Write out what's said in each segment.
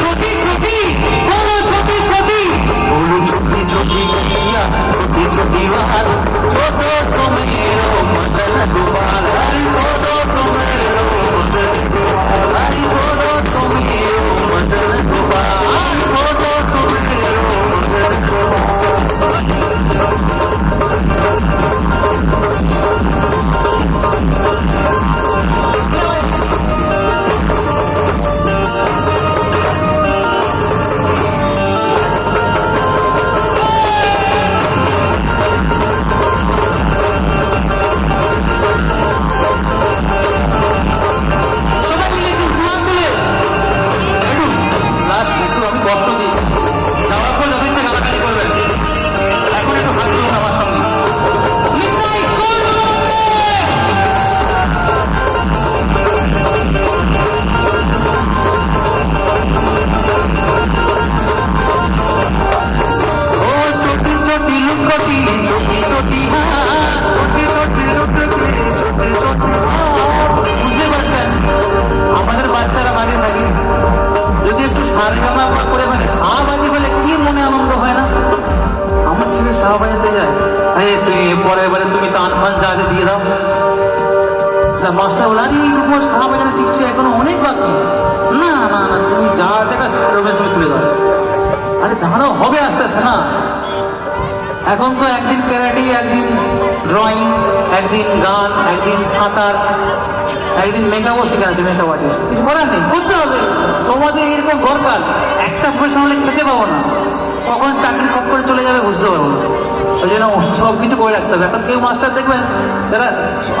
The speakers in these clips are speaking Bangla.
ছবি ছবি ছবি ছবি বুঝতে পারছেন? আমাদের বাচ্চারা বাড়ি থাকে যদি একটু সারেগামা করে মানে শাহবাজি বলে কি মনে আনন্দ হয় না? আমার ছেলে শাহবাজিতে যায়। আরে তুমি পরের বারে তুমি তো আনফান জাহাজে দিয়ে দাও। মাস্টার বলে, আরে এরকম শাহবাজারে শিখছে এখনও অনেক বাকি। না না তুমি যা আছে তুমি দাও। আরে তাহারাও হবে আস্তে আস্তে, না। এখন তো একদিন ক্যারাটে একদিন ড্রয়িং একদিন গান, একদিন সাঁতার, একদিন মেকআপও শেখা আছে মেকআপ আর্টিস্ট কিছু করার নেই, করতে হবে। সমাজে এরকম দরকার, একটা প্রফেশন হলে খেতে পাবো না। কখন চাকরি করে চলে যাবে বুঝতে পারব না। ওই জন্য সব কিছু করে রাখতে হবে। এখন কেউ মাস্টার দেখবেন যারা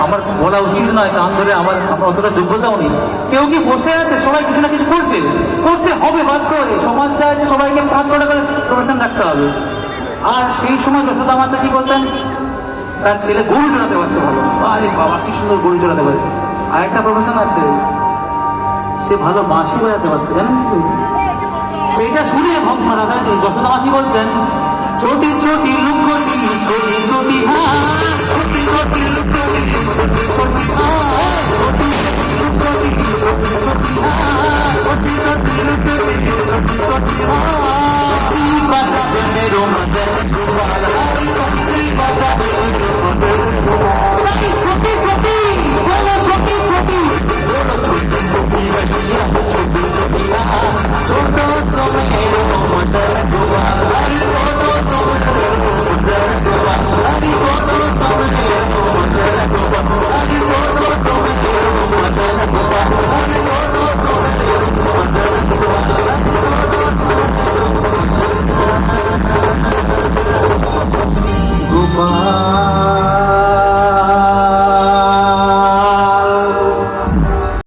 আমার বলা উচিত নয়, কান ধরে আমার আমার অতটা যোগ্যতাও নেই। কেউ কি বসে আছে? সবাই কিছু না কিছু করছে। করতে হবে বাধ্য সমাজ চাইছে সবাইকে পাঁচ ছটা করে প্রফেশন রাখতে হবে। আর সেই সময় যশোদা মাতা কি করতেন তার ছেলে গরু চড়াতে পারতে ভালো। আরে বাবা, কি সুন্দর গরু চড়াতে পারে। আর একটা প্রফেশন আছে। সে ভালো বাঁশি বাজাতে পারতো, জানেন সেইটা শুনে ভক্ত যশোদা মা কি বলছেন? ছোটি ছোটি লুকোটি, ছোটি ছোটি হ্যাঁ ছোটি ছোটি লুকোটি, ছোটি ছোটি হ্যাঁ I'm gonna go while I উপায়